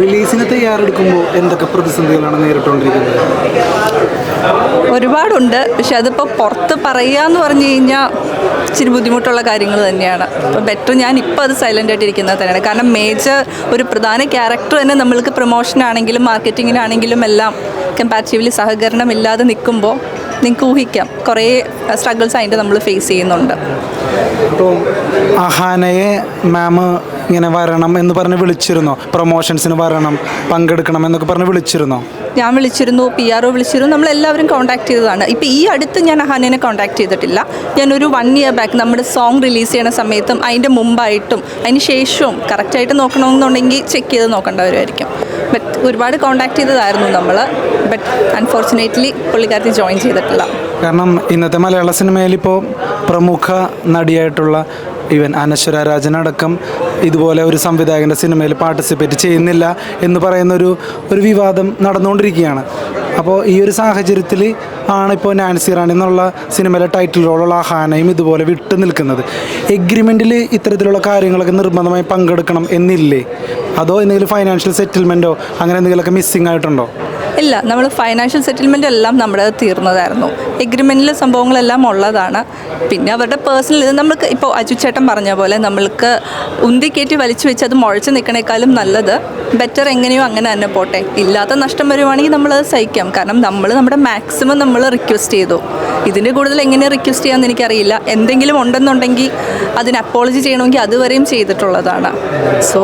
റിലീസിന് തയ്യാറെടുക്കുമ്പോൾ എന്തൊക്കെ പ്രതിസന്ധികളാണ് നേരിട്ടുകൊണ്ടിരിക്കുന്നത്? ഒരുപാടുണ്ട്. പക്ഷെ അതിപ്പോൾ പുറത്ത് പറയുക എന്ന് പറഞ്ഞു കഴിഞ്ഞാൽ ഇച്ചിരി ബുദ്ധിമുട്ടുള്ള കാര്യങ്ങൾ തന്നെയാണ്. അപ്പോൾ ബെറ്റർ ഞാൻ ഇപ്പോൾ അത് സൈലന്റ് ആയിട്ട് ഇരിക്കുന്നത് തന്നെയാണ്. കാരണം മേജർ ഒരു പ്രധാന ക്യാരക്ടർ തന്നെ നമ്മൾക്ക് പ്രൊമോഷനാണെങ്കിലും മാർക്കറ്റിങ്ങിനാണെങ്കിലും എല്ലാം കമ്പാരിറ്റീവ്ലി സഹകരണം ഇല്ലാതെ നിൽക്കുമ്പോൾ നിങ്ങൾക്ക് ഊഹിക്കാം. കുറേ സ്ട്രഗിൾസ് അതിന്റെ നമ്മൾ ഫേസ് ചെയ്യുന്നുണ്ട്. അപ്പോൾ അഹാനയെ മാം ഇങ്ങനെ വരണം എന്ന് പറഞ്ഞ് വിളിച്ചിരുന്നോ? പ്രൊമോഷൻസിന് വരണം പങ്കെടുക്കണം എന്നൊക്കെ പറഞ്ഞ് വിളിച്ചിരുന്നോ? ഞാൻ വിളിച്ചിരുന്നു പി ആർ ഒ വിളിച്ചിരുന്നു നമ്മളെല്ലാവരും കോൺടാക്ട് ചെയ്തതാണ്. ഇപ്പോൾ ഈ അടുത്ത് ഞാൻ അഹാനിനെ കോൺടാക്ട് ചെയ്തിട്ടില്ല. ഞാനൊരു വൺ ഇയർ ബാക്ക് നമ്മുടെ സോങ് റിലീസ് ചെയ്യണ സമയത്തും അതിന്റെ മുമ്പായിട്ടും അതിന് ശേഷവും കറക്റ്റായിട്ട് നോക്കണമെന്നുണ്ടെങ്കിൽ ചെക്ക് ചെയ്ത് നോക്കേണ്ടവരുമായിരിക്കും. ബട്ട് ഒരുപാട് കോൺടാക്ട് ചെയ്തതായിരുന്നു നമ്മൾ ബട്ട് അൺഫോർച്ചുനേറ്റ്ലി പുള്ളിക്കാരത്തി ജോയിൻ ചെയ്തിട്ടില്ല. കാരണം ഇന്നത്തെ മലയാള സിനിമയിൽ ഇപ്പോൾ പ്രമുഖ നടിയായിട്ടുള്ള ഇവൻ അനശ്വര രാജനടക്കം ഇതുപോലെ ഒരു സംവിധായകന്റെ സിനിമയിൽ പാർട്ടിസിപ്പേറ്റ് ചെയ്യുന്നില്ല എന്ന് പറയുന്ന ഒരു ഒരു വിവാദം നടന്നുകൊണ്ടിരിക്കുകയാണ്. അപ്പോൾ ഈ ഒരു സാഹചര്യത്തിൽ ആണ് ഇപ്പോൾ നാൻസി റാണി എന്നുള്ള സിനിമയിലെ ടൈറ്റിൽ റോളുള്ള ആഹാനയും ഇതുപോലെ വിട്ടു നിൽക്കുന്നത്. എഗ്രിമെന്റിൽ ഇത്തരത്തിലുള്ള കാര്യങ്ങളൊക്കെ നിർബന്ധമായി പങ്കെടുക്കണം എന്നില്ലേ? അതോ എന്തെങ്കിലും ഫൈനാൻഷ്യൽ സെറ്റിൽമെന്റോ അങ്ങനെ എന്തെങ്കിലുമൊക്കെ മിസ്സിംഗ് ആയിട്ടുണ്ടോ? ഇല്ല നമ്മൾ ഫൈനാൻഷ്യൽ സെറ്റിൽമെന്റ് എല്ലാം നമ്മുടെ തീർന്നതായിരുന്നു. എഗ്രിമെന്റിലെ സംഭവങ്ങളെല്ലാം ഉള്ളതാണ്. പിന്നെ അവരുടെ പേഴ്സണൽ ഇത് നമ്മൾക്ക് ഇപ്പോൾ അജു ചേട്ടൻ പറഞ്ഞ പോലെ നമ്മൾക്ക് ഉന്തിക്കയറ്റി വലിച്ചു വെച്ച് അത് മുഴച്ച് നിൽക്കണേക്കാളും നല്ലത് ബെറ്റർ എങ്ങനെയോ അങ്ങനെ തന്നെ പോട്ടെ. ഇല്ലാത്ത നഷ്ടം വരുവാണെങ്കിൽ നമ്മളത് സഹിക്കാം. കാരണം നമ്മൾ നമ്മുടെ മാക്സിമം നമ്മൾ റിക്വസ്റ്റ് ചെയ്തു. ഇതിന്റെ കൂടുതൽ എങ്ങനെ റിക്വസ്റ്റ് ചെയ്യാമെന്ന് എനിക്കറിയില്ല. എന്തെങ്കിലും ഉണ്ടെന്നുണ്ടെങ്കിൽ അതിന് അപ്പോളജി ചെയ്യണമെങ്കിൽ അതുവരെയും ചെയ്തിട്ടുള്ളതാണ്. സോ